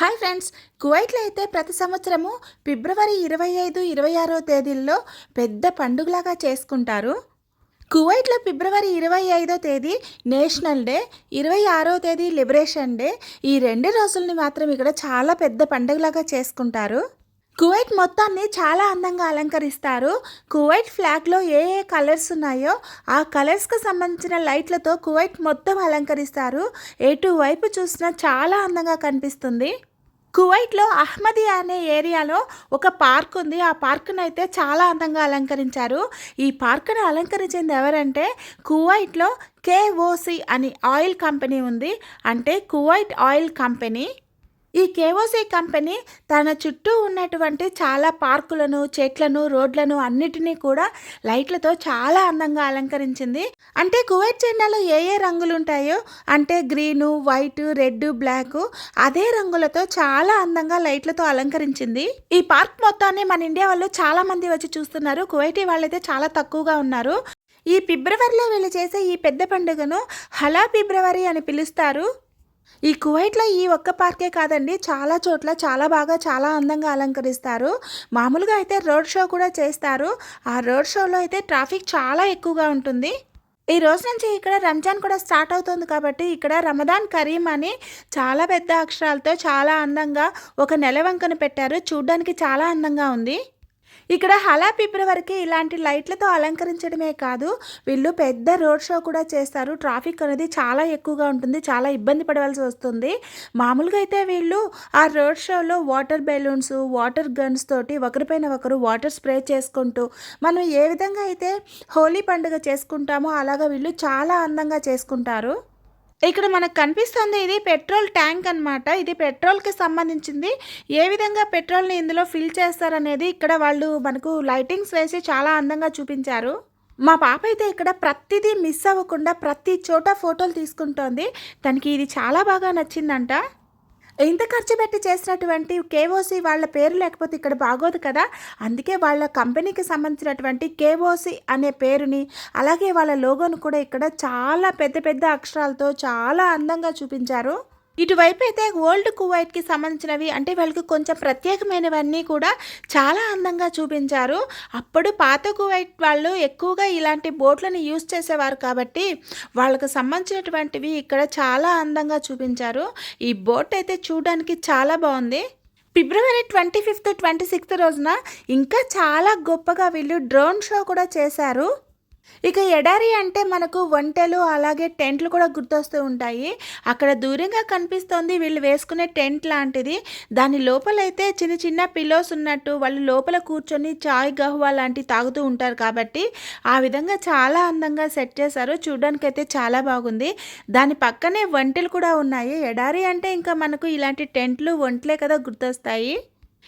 Hi friends కువైట్లో అయితే ప్రతి సంవత్సరము ఫిబ్రవరి ఇరవై ఐదు ఇరవై ఆరో తేదీల్లో పెద్ద పండుగలాగా చేసుకుంటారు. కువైట్లో ఫిబ్రవరి ఇరవై ఐదో తేదీ నేషనల్ డే ఇరవై ఆరో తేదీ లిబరేషన్ డే. ఈ రెండు రోజుల్ని మాత్రం ఇక్కడ చాలా పెద్ద పండుగలాగా చేసుకుంటారు. కువైట్ మొత్తాన్ని చాలా అందంగా అలంకరిస్తారు. కువైట్ ఫ్లాగ్లో ఏ ఏ కలర్స్ ఉన్నాయో ఆ కలర్స్కి సంబంధించిన లైట్లతో కువైట్ మొత్తం అలంకరిస్తారు. ఎటువైపు చూసినా చాలా అందంగా కనిపిస్తుంది. కువైట్లో అహ్మదియా అనే ఏరియాలో ఒక పార్క్ ఉంది. ఆ పార్క్ను అయితే చాలా అందంగా అలంకరించారు. ఈ పార్క్ను అలంకరించింది ఎవరంటే కువైట్లో కేఓసి అని ఆయిల్ కంపెనీ ఉంది. అంటే కువైట్ ఆయిల్ కంపెనీ ఈ కేఓసీ కంపెనీ తన చుట్టూ ఉన్నటువంటి చాలా పార్కులను చెట్లను రోడ్లను అన్నిటినీ కూడా లైట్లతో చాలా అందంగా అలంకరించింది. అంటే కువైట్ జెండాలో ఏ ఏ రంగులు ఉంటాయో అంటే గ్రీను వైట్ రెడ్ బ్లాక్ అదే రంగులతో చాలా అందంగా లైట్లతో అలంకరించింది. ఈ పార్క్ మొత్తాన్ని మన ఇండియా వాళ్ళు చాలా మంది వచ్చి చూస్తున్నారు. కువైటీ వాళ్ళైతే చాలా తక్కువగా ఉన్నారు. ఈ ఫిబ్రవరిలో వీళ్ళు చేసే ఈ పెద్ద పండుగను హలా ఫిబ్రవరి అని పిలుస్తారు. ఈ కువైట్లో ఈ ఒక్క పార్కే కాదండి. చాలా చోట్ల చాలా బాగా చాలా అందంగా అలంకరిస్తారు. మామూలుగా అయితే రోడ్ షో కూడా చేస్తారు. ఆ రోడ్ షోలో అయితే ట్రాఫిక్ చాలా ఎక్కువగా ఉంటుంది. ఈ రోజు నుంచి ఇక్కడ రంజాన్ కూడా స్టార్ట్ అవుతుంది కాబట్టి ఇక్కడ రమదాన్ కరీం అని చాలా పెద్ద అక్షరాలతో చాలా అందంగా ఒక నెలవంకను పెట్టారు. చూడ్డానికి చాలా అందంగా ఉంది. ఇక్కడ హలా ఫిబ్రవరికి ఇలాంటి లైట్లతో అలంకరించడమే కాదు వీళ్ళు పెద్ద రోడ్ షో కూడా చేస్తారు. ట్రాఫిక్ అనేది చాలా ఎక్కువగా ఉంటుంది చాలా ఇబ్బంది పడవలసి వస్తుంది. మామూలుగా అయితే వీళ్ళు ఆ రోడ్ షోలో వాటర్ బెలూన్స్ వాటర్ గన్స్ తోటి ఒకరిపైన ఒకరు వాటర్ స్ప్రే చేసుకుంటూ మనం ఏ విధంగా అయితే హోలీ పండుగ చేసుకుంటామో అలాగా వీళ్ళు చాలా అందంగా చేసుకుంటారు. ఇక్కడ మనకు కనిపిస్తుంది ఇది పెట్రోల్ ట్యాంక్ అన్నమాట. ఇది పెట్రోల్కి సంబంధించింది. ఏ విధంగా పెట్రోల్ని ఇందులో ఫిల్ చేస్తారనేది ఇక్కడ వాళ్ళు మనకు లైటింగ్స్ వేసి చాలా అందంగా చూపించారు. మా పాప అయితే ఇక్కడ ప్రతిదీ మిస్ అవ్వకుండా ప్రతి చోట ఫోటోలు తీసుకుంటోంది. తనకి ఇది చాలా బాగా నచ్చిందంట. ఇంత ఖర్చు పెట్టి చేసినటువంటి కేఓసి వాళ్ళ పేరు లేకపోతే ఇక్కడ బాగోదు కదా. అందుకే వాళ్ళ కంపెనీకి సంబంధించినటువంటి కేఓసి అనే పేరుని అలాగే వాళ్ళ లోగోను కూడా ఇక్కడ చాలా పెద్ద పెద్ద అక్షరాలతో చాలా అందంగా చూపించారు. ఇటువైపు అయితే ఓల్డ్ కువైట్కి సంబంధించినవి అంటే వాళ్ళకి కొంచెం ప్రత్యేకమైనవన్నీ కూడా చాలా అందంగా చూపించారు. అప్పుడు పాత కువైట్ వాళ్ళు ఎక్కువగా ఇలాంటి బోట్లను యూజ్ చేసేవారు కాబట్టి వాళ్ళకు సంబంధించినటువంటివి ఇక్కడ చాలా అందంగా చూపించారు. ఈ బోట్ అయితే చూడడానికి చాలా బాగుంది. February twenty fifth twenty sixth రోజున ఇంకా చాలా గొప్పగా వీళ్ళు డ్రోన్ షో కూడా చేశారు. ఇక ఎడారి అంటే మనకు వంటలు అలాగే టెంట్లు కూడా గుర్తొస్తూ ఉంటాయి. అక్కడ దూరంగా కనిపిస్తోంది వీళ్ళు వేసుకునే టెంట్ లాంటిది. దాని లోపలైతే చిన్న చిన్న పిల్లోస్ ఉన్నట్టు వాళ్ళు లోపల కూర్చొని చాయ్ గహ్వా లాంటివి తాగుతూ ఉంటారు కాబట్టి ఆ విధంగా చాలా అందంగా సెట్ చేశారు. చూడడానికి అయితే చాలా బాగుంది. దాని పక్కనే వంటలు కూడా ఉన్నాయి. ఎడారి అంటే ఇంకా మనకు ఇలాంటి టెంట్లు వంటలే కదా గుర్తొస్తాయి.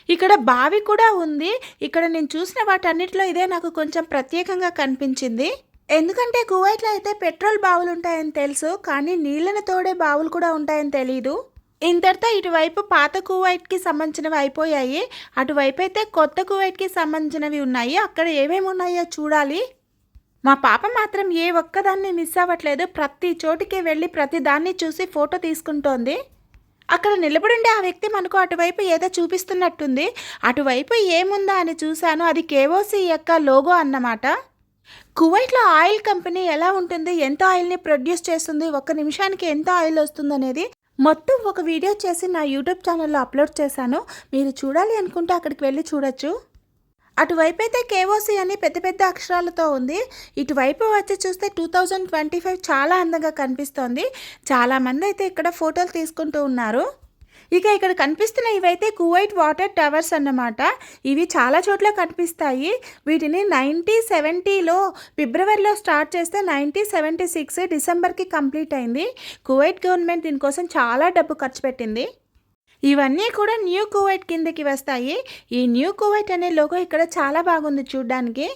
ఇక్కడ బావి కూడా ఉంది. ఇక్కడ నేను చూసిన వాటన్నిటిలో ఇదే నాకు కొంచెం ప్రత్యేకంగా కనిపించింది. ఎందుకంటే కువైట్లో అయితే పెట్రోల్ బావులు ఉంటాయని తెలుసు కానీ నీళ్ళని తోడే బావులు కూడా ఉంటాయని తెలియదు ఇంతటితో ఇటువైపు పాత కువైట్కి సంబంధించినవి అయిపోయాయి. అటువైపు అయితే కొత్త కువైట్కి సంబంధించినవి ఉన్నాయి. అక్కడ ఏమేమి ఉన్నాయో చూడాలి. మా పాప మాత్రం ఏ ఒక్కదాన్ని మిస్ అవ్వట్లేదు. ప్రతి చోటికి వెళ్ళి ప్రతి దాన్ని చూసి ఫోటో తీసుకుంటోంది. అక్కడ నిలబడుండే ఆ వ్యక్తి మనకు అటువైపు ఏదో చూపిస్తున్నట్టుంది. అటువైపు ఏముందా అని చూశాను. అది కేఓసి యొక్క లోగో అన్నమాట. కువైట్లో ఆయిల్ కంపెనీ ఎలా ఉంటుంది? ఎంత ఆయిల్ని ప్రొడ్యూస్ చేస్తుంది? ఒక నిమిషానికి ఎంత ఆయిల్ వస్తుంది అనేది మొత్తం ఒక వీడియో చేసి నా యూట్యూబ్ ఛానల్లో అప్లోడ్ చేశాను. మీరు చూడాలి అనుకుంటే అక్కడికి వెళ్ళి చూడొచ్చు. అటువైపు అయితే కేఓసి అని పెద్ద పెద్ద అక్షరాలతో ఉంది. ఇటువైపు వచ్చి చూస్తే టూ థౌజండ్ ట్వంటీ ఫైవ్ చాలా అందంగా కనిపిస్తోంది. చాలామంది అయితే ఇక్కడ ఫోటోలు తీసుకుంటూ ఉన్నారు. ఇక ఇక్కడ కనిపిస్తున్న ఇవైతే కువైట్ వాటర్ టవర్స్ అన్నమాట. ఇవి చాలా చోట్ల కనిపిస్తాయి. వీటిని నైన్టీ సెవెంటీలో ఫిబ్రవరిలో స్టార్ట్ చేస్తే నైన్టీ సెవెంటీ సిక్స్ డిసెంబర్కి కంప్లీట్ అయింది. కువైట్ గవర్నమెంట్ దీనికోసం చాలా డబ్బు ఖర్చు పెట్టింది. ఇవన్నీ కూడా న్యూ కువైట్ కిందకి వస్తాయి. ఈ న్యూ కువైట్ అనే లోగో ఇక్కడ చాలా బాగుంది చూడ్డానికి.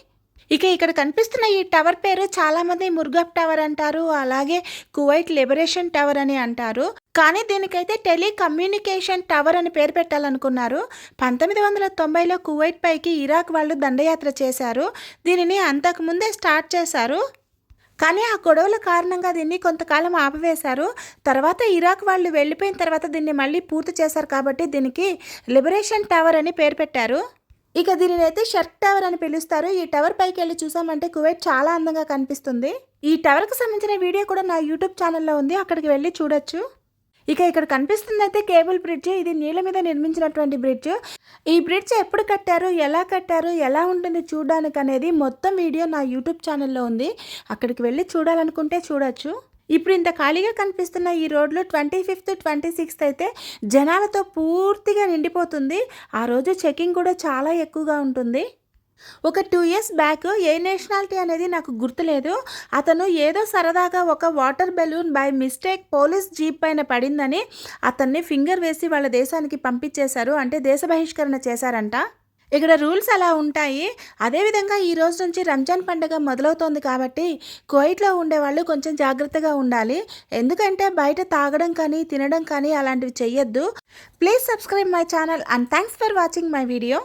ఇక ఇక్కడ కనిపిస్తున్న ఈ టవర్ పేరు చాలామంది ముర్గబ్ టవర్ అంటారు అలాగే కువైట్ లిబరేషన్ టవర్ అని అంటారు. కానీ దీనికైతే టెలికమ్యూనికేషన్ టవర్ అని పేరు పెట్టాలనుకున్నారు. పంతొమ్మిది వందల తొంభైలో కువైట్ పైకి ఇరాక్ వాళ్ళు దండయాత్ర చేశారు. దీనిని అంతకుముందే స్టార్ట్ చేశారు. కానీ ఆ గొడవల కారణంగా దీన్ని కొంతకాలం ఆపివేశారు. తర్వాత ఇరాక్ వాళ్ళు వెళ్ళిపోయిన తర్వాత దీన్ని మళ్ళీ పూర్తి చేశారు కాబట్టి దీనికి లిబరేషన్ టవర్ అని పేరు పెట్టారు. ఇక దీనిని అయితే షర్క్ టవర్ అని పిలుస్తారు. ఈ టవర్ పైకి వెళ్ళి చూసామంటే కువైట్ చాలా అందంగా కనిపిస్తుంది. ఈ టవర్కి సంబంధించిన వీడియో కూడా నా యూట్యూబ్ ఛానల్లో ఉంది. అక్కడికి వెళ్ళి చూడొచ్చు. ఇక ఇక్కడ కనిపిస్తుంది అయితే కేబుల్ బ్రిడ్జ్. ఇది నీళ్ళ మీద నిర్మించినటువంటి బ్రిడ్జ్. ఈ బ్రిడ్జ్ ఎప్పుడు కట్టారు? ఎలా కట్టారు? ఎలా ఉంటుంది చూడడానికి అనేది మొత్తం వీడియో నా యూట్యూబ్ ఛానల్లో ఉంది. అక్కడికి వెళ్ళి చూడాలనుకుంటే చూడొచ్చు. ఇప్పుడు ఇంత ఖాళీగా కనిపిస్తున్న ఈ రోడ్లు ట్వంటీ ఫిఫ్త్ ట్వంటీ సిక్స్త్ అయితే జనాలతో పూర్తిగా నిండిపోతుంది. ఆ రోజు చెకింగ్ కూడా చాలా ఎక్కువగా ఉంటుంది. ఒక టూ ఇయర్స్ బ్యాక్ ఏ నేషనాలిటీ అనేది నాకు గుర్తులేదు. అతను ఏదో సరదాగా ఒక water balloon by mistake police jeep పైన పడిందని అతన్ని ఫింగర్ వేసి వాళ్ళ దేశానికి పంపించేశారు. అంటే దేశ బహిష్కరణ చేశారంట. ఇక్కడ రూల్స్ అలా ఉంటాయి. అదేవిధంగా ఈ రోజు నుంచి రంజాన్ పండుగ మొదలవుతోంది కాబట్టి కోయిట్లో ఉండేవాళ్ళు కొంచెం జాగ్రత్తగా ఉండాలి. ఎందుకంటే బయట తాగడం కానీ తినడం కానీ అలాంటివి చెయ్యొద్దు. Please subscribe my channel and thanks for watching my video